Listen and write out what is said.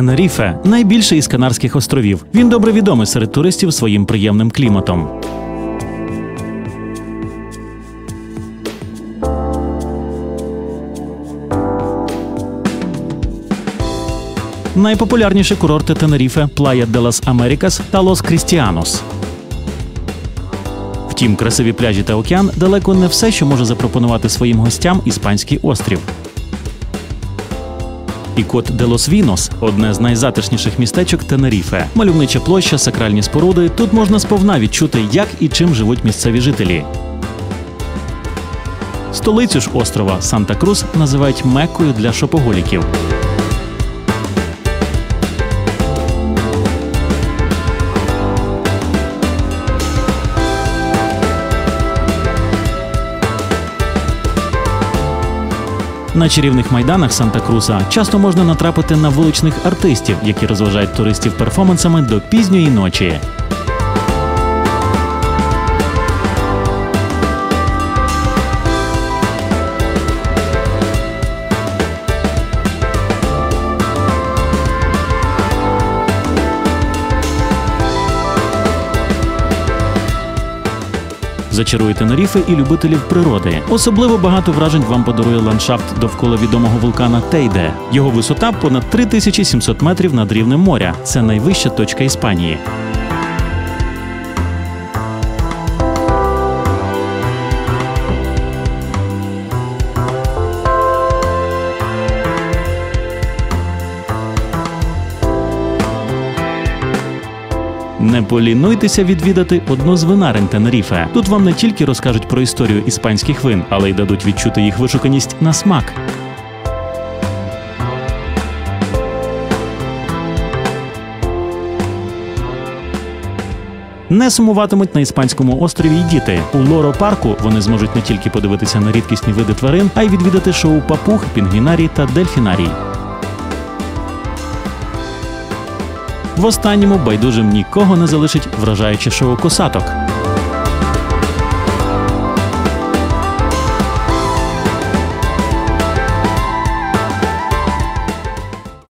Тенеріфе найбільший із Канарських островів. Він добре відомий серед туристів своїм приємним кліматом. Найпопулярніші курорти Тенеріфе Плая де лас Америкас та Лос Крістіанос. Втім, красиві пляжі та океан далеко не все, що може запропонувати своїм гостям іспанський острів. Пікот де лос Вінос одне з найзатишніших містечок Тенеріфе. Мальовнича площа, сакральні споруди. Тут можна сповна відчути, як і чим живуть місцеві жителі. Столицю ж острова Санта-Крус називають Меккою для шопоголіків. На чарівних майданах Санта-Круса часто можна натрапити на вуличних артистів, які розважають туристів перформансами до пізньої ночі. Зачарує наріфи і любителів природи. Особливо багато вражень вам подарує ландшафт довкола відомого вулкана Тейде. Його висота понад 3700 метрів над рівнем моря. Це найвища точка Іспанії. Не полінуйтеся відвідати одну з винарень Тенеріфе. Тут вам не тільки розкажуть про історію іспанських вин, але й дадуть відчути їх вишуканість на смак. Не сумуватимуть на іспанському острові й діти. У лоро парку вони зможуть не тільки подивитися на рідкісні види тварин, а й відвідати шоу папуг, пінгвінарій та дельфінарій. В останньому байдужим нікого не залишить вражаюче шоу косаток.